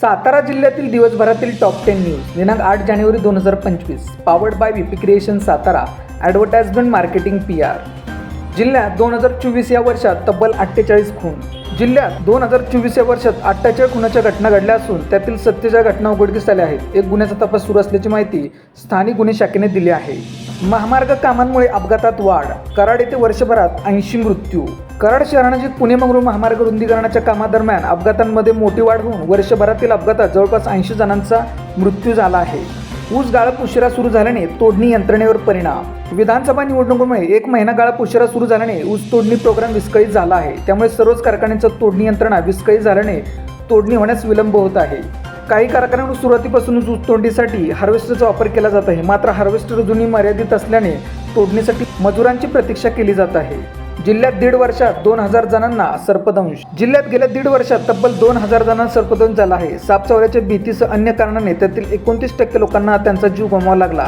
सातारा जिल्ह्यातील दिवसभरातील top ten news दिनांक आठ जानेवारी दोन हजार पंचवीस. Powered by V creation Satara. Advertisement marketing P R जिल्ह्यात दोन हजार चोवीस या वर्षात तब्बल अठ्ठेचाळीस खून जिल्ह्यात दोन हजार चोवीस या वर्षात अठ्ठेचाळीस खुनाच्या घटना घडल्या असून त्यातील सत्तेच्या घटना उघडकीस आल्या आहेत. एक गुन्ह्याचा तपास सुरू असल्याची माहिती स्थानिक गुन्हे शाखेने दिली आहे. महामार्ग कामांमुळे अपघातात वाढ कराड येथे वर्षभरात ऐंशी मृत्यू. कराड शहरानजीक पुणे मंगळूर महामार्ग रुंदीकरणाच्या कामादरम्यान अपघातांमध्ये मोठी वाढ होऊन वर्षभरातील अपघातात जवळपास ऐंशी जणांचा मृत्यू झाला आहे. ऊस गाळप उशिरा सुरू झाल्याने तोडणी यंत्रणेवर परिणाम. विधानसभा निवडणुकीमुळे एक महिना गाळप उशिरा सुरू झाल्याने ऊस तोडणी प्रोग्राम विस्कळीत झाला आहे. त्यामुळे सर्वच कारखान्यांचा तोडणी यंत्रणा विस्कळीत झाल्याने तोडणी होण्यास विलंब होत आहे. काही कारखान्यांवर सुरुवातीपासूनच ऊस तोडणीसाठी हार्वेस्टरचा वापर केला जात आहे. मात्र हार्वेस्टर अजूनही मर्यादित असल्याने तोडणीसाठी मजुरांची प्रतीक्षा केली जात आहे. जिल्ह्यात दीड वर्षात दोन हजार जणांना सर्पदंश. जिल्ह्यात गेल्या दीड वर्षात तब्बल दोन हजार जणांना सर्पदंश झाला आहे. सापचवऱ्याच्या भीतीसह अन्य कारणाने त्यातील एकोणतीस टक्के लोकांना त्यांचा जीव गमवावा लागला.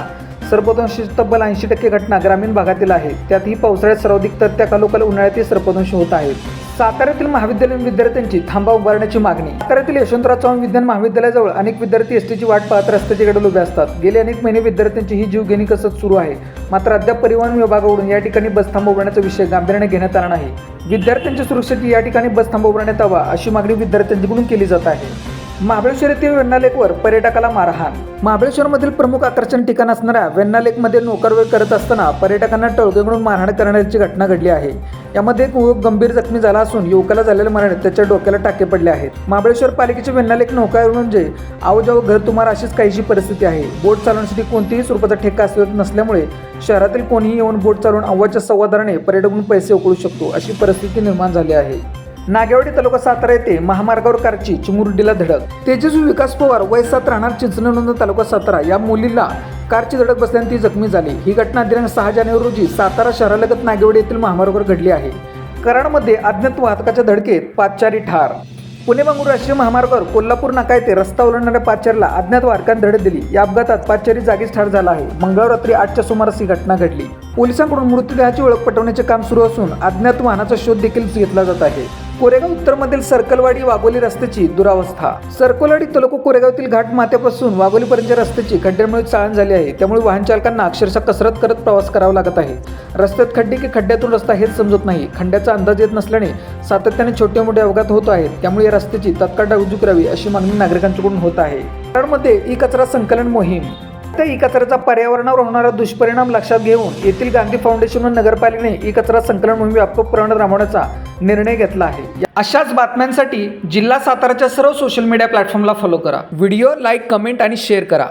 सर्पदंशी तब्बल ऐंशी टक्के घटना ग्रामीण भागातील आहेत त्यातही पावसाळ्यात सर्वाधिक तर त्या कालोकाल उन्हाळ्यातही सर्पदंश होत आहेत. साताऱ्यातील महाविद्यालयीन विद्यार्थ्यांची थांबा उभारण्याची मागणी. साताऱ्यातील यशवंतराव चव्हाण विज्ञान महाविद्यालयाजवळ अनेक विद्यार्थी एसटीची वाट पाहत रस्त्याच्याकडे उभे असतात. गेले अनेक महिने विद्यार्थ्यांची ही जीवघेणी कसरत सुरू आहे? मात्र अद्याप परिवहन विभागाकडून या ठिकाणी बस थांबा उभारण्याचा विषय गांभीर्याने घेण्यात आला नाही. विद्यार्थ्यांच्या सुरक्षेची या ठिकाणी बस थांबा उभारण्यात यावा अशी मागणी विद्यार्थ्यांकडून केली जात आहे. महाबळेश्वर येथील वेण्णा पर्यटकाला मारहाण. महाबळेश्वरमधील प्रमुख आकर्षण ठिकाण असणाऱ्या वेण्णा नोकरवेळ करत असताना पर्यटकांना टळकेकडून मारहाण करण्याची घटना घडली आहे. यामध्ये एक युवक गंभीर जखमी झाला असून युवकाला झालेल्या मरणात त्याच्या डोक्याला टाके पडले आहेत. महाबळेश्वर पालिकेचे वेण्णा लेक म्हणजे आवजाव घर तुम्हाला अशीच काहीशी परिस्थिती आहे. बोट चालवण्यासाठी कोणतीही स्वरूपाचा ठेका असत नसल्यामुळे शहरातील कोणीही येऊन बोट चालवून अव्वाच्या संवादाने पर्यटकून पैसे उकळू शकतो अशी परिस्थिती निर्माण झाली आहे. नागेवाडी तालुका सातारा येथे महामार्गावर कारची चिमुरडीला धडक. तेजस्वी विकास पवार वय सात राहणार चिंचणनंद तालुका सातारा. या मुलीला कारची धडक बसल्याने ती जखमी झाली. ही घटना दिनांक सहा जानेवारी रोजी सातारा शहरालगत नागेवाडी येथील महामार्गावर घडली आहे. कराडमध्ये अज्ञात वाहतकाच्या धडकेत पाचचारी ठार. पुणे मंगळूर राष्ट्रीय महामार्गावर कोल्हापूर नाका येथे रस्ता ओलांडणाऱ्या पाचारीला अज्ञात वारकान धडक दिली. या अपघातात पाचचारी जागीच ठार झाला आहे. मंगळवार रात्री आठच्या सुमारास ही घटना घडली. पोलिसांकडून मृतदेहाची ओळख पटवण्याचे काम सुरू असून अज्ञात वाहनाचा शोध देखील घेतला जात आहे. कोरेगाव उत्तरमधील सर्कलवाडी वाघोली रस्त्याची दुरावस्था. सर्कलवाडी तालुका कोरेगावतील घाट माथ्यापासून वाघोलीपर्यंतच्या रस्त्याची खड्ड्यांमुळे चाळण झाली आहे. त्यामुळे वाहन चालकांना अक्षरशः कसरत करत प्रवास करावा लागत आहे. रस्त्यात खड्डे की खड्ड्यातून रस्ता हेच समजत नाही. खड्ड्याचा अंदाज येत नसल्याने सातत्याने छोटे मोठे अपघात होत आहेत. त्यामुळे या रस्त्याची तत्काळ डागडुजी करावी अशी मागणी नागरिकांकडून होत आहे. कराडमध्ये ई कचरा संकलन मोहीम. त्या ई कचऱ्याचा पर्यावरणावर होणारा दुष्परिणाम लक्षात घेऊन येथील गांधी फाउंडेशन व नगरपालिकेने ई कचरा संकलन मोहीम व्यापक प्रमाणात राबवण्याचा निर्णय घेतला आहे. अशाच बातम्यांसाठी जिल्हा साताराच्या सर्व सोशल मीडिया प्लॅटफॉर्मला फॉलो करा. व्हिडिओ लाईक कमेंट आणि शेअर करा.